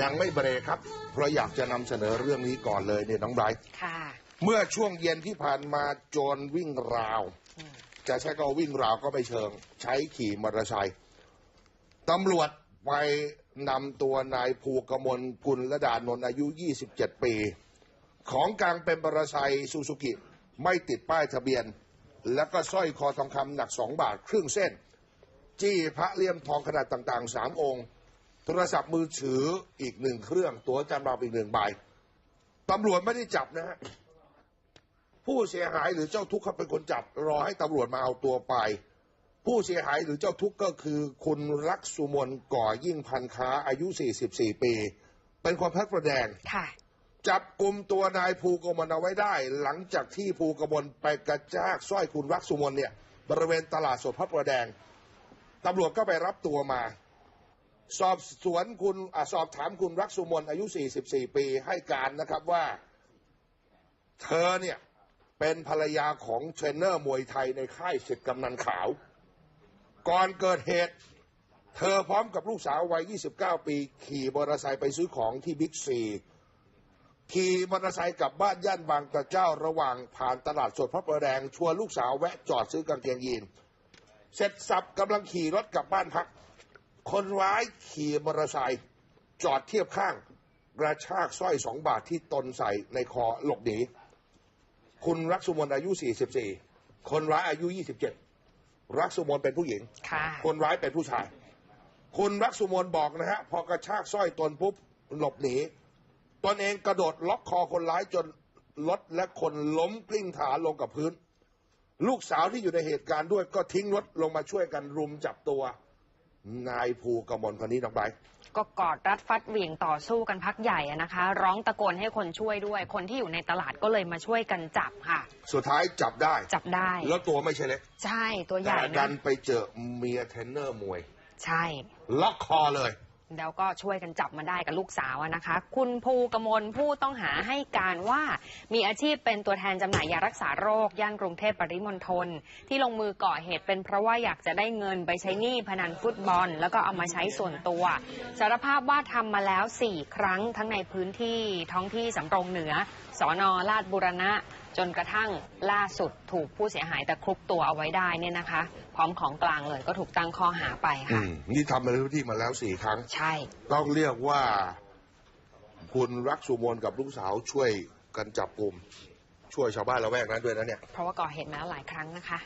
ยังไม่เบรกครับ เพราะอยากจะนำเสนอเรื่องนี้ก่อนเลยเนี่ยน้องไบรท์ค่ะ เมื่อช่วงเย็นที่ผ่านมาโจรวิ่งราว อืม จะใช้ก็วิ่งราวก็ไม่เชิง ใช้ขี่มอเตอร์ไซค์ตำรวจไปนำตัวนายภูกมลกุลระดานนท์อายุ 27 ปี ของกลางเป็นมอเตอร์ไซค์ซูซูกิไม่ติดป้ายทะเบียน แล้วก็สร้อยคอทองคำหนัก 2 บาทครึ่งเส้น จี้พระเลี่ยมทองขนาดต่างๆ 3 องค์ โทรศัพท์มือถืออีกหนึ่งเครื่อง ตัวจำเราอีกหนึ่งใบตำรวจไม่ได้จับนะฮะผู้เสียหายหรือเจ้าทุกข์เขาเป็นคนจับ รอให้ตำรวจมาเอาตัวไป ผู้เสียหายหรือเจ้าทุกข์ก็คือ คุณรักสุมนก่อยิ่งพันค้าอายุ 44 ปี เป็นคนพัดประแดงค่ะจับกลุ่มตัวนายภูกมลเอาไว้ได้ หลังจากที่ภูกมลไปกระชากสร้อยคุณรักสุมนเนี่ย บริเวณตลาดสดพระประแดงตำรวจก็ไปรับตัวมา สอบสวนคุณอสอบถามคุณรักสุมนอายุ 44 ปีให้การนะครับว่า เธอเนี่ยเป็นภรรยาของเทรนเนอร์มวยไทยในค่ายสิทธิ์กำนันขาว ก่อนเกิดเหตุ เธอพร้อมกับลูกสาววัย 29 ปี ขี่มอเตอร์ไซค์ไปซื้อของที่บิ๊กซีขี่มอเตอร์ไซค์กลับบ้านย่านบางกระเจ้าระหว่างผ่านตลาดสดพระประแดงชวนลูกสาวแวะจอดซื้อกางเกงยีน เสร็จสับกำลังขี่รถกลับบ้านพัก คนร้ายขี่มอเตอร์ไซค์จอดเทียบข้าง กระชากสร้อยสองบาทที่ตนใส่ในคอหลบหนี คุณรักสุมนอายุ 44 คนร้ายอายุ 27 รักสุมนเป็นผู้หญิงค่ะคนร้ายเป็นผู้ชาย คุณรักสุมนบอกนะฮะ พอกระชากสร้อยตนปุ๊บหลบหนี ตนเองกระโดดล็อกคอคนร้ายจนรถและคนล้มกลิ้งถาลงกับพื้น ลูกสาวที่อยู่ในเหตุการณ์ด้วยก็ทิ้งรถลงมาช่วยกันรุมจับตัว นายภูกมลคนนี้น้องไบร์ทก็กอดรัดฟัดเหวี่ยงต่อสู้กันพักใหญ่อะนะคะ ร้องตะโกนให้คนช่วยด้วย คนที่อยู่ในตลาดก็เลยมาช่วยกันจับค่ะ สุดท้ายจับได้ จับได้ แล้วตัวไม่ใช่เล็กใช่ตัวใหญ่แต่ดันะนไปเจอเมียเทรนเนอร์มวย ใช่ ล็อกคอเลย แล้วก็ช่วยกันจับมาได้กับลูกสาวนะคะ คุณภูกมลผู้ต้องหาให้การว่ามีอาชีพเป็นตัวแทนจำหน่ายยารักษาโรค ย่านกรุงเทพปริมณฑลที่ลงมือก่อเหตุเป็นเพราะว่าอยากจะได้เงินไปใช้หนี้พนันฟุตบอล แล้วก็เอามาใช้ส่วนตัว สารภาพว่าทำมาแล้ว 4 ครั้งทั้งในพื้นที่ท้องที่สำโรงเหนือสอนอลาดบุรณะจนกระทั่งล่าสุดถูกผู้เสียหายตะครุบตัวเอาไว้ได้เนี่ยนะคะ พร้อมของกลางเลยก็ถูกตั้งข้อหาไปอืค่ะ มนี่ทำมาในพื้นที่มาแล้วสี่ครั้ง ใช่ ต้องเรียกว่า คุณรักสุมนกับลูกสาวช่วยกันจับกลุ่มช่วยชาวบ้านละแวกนั้นด้วยนะเนี่ย เพราะว่าก่อเหตุมาแล้วหลายครั้งนะคะ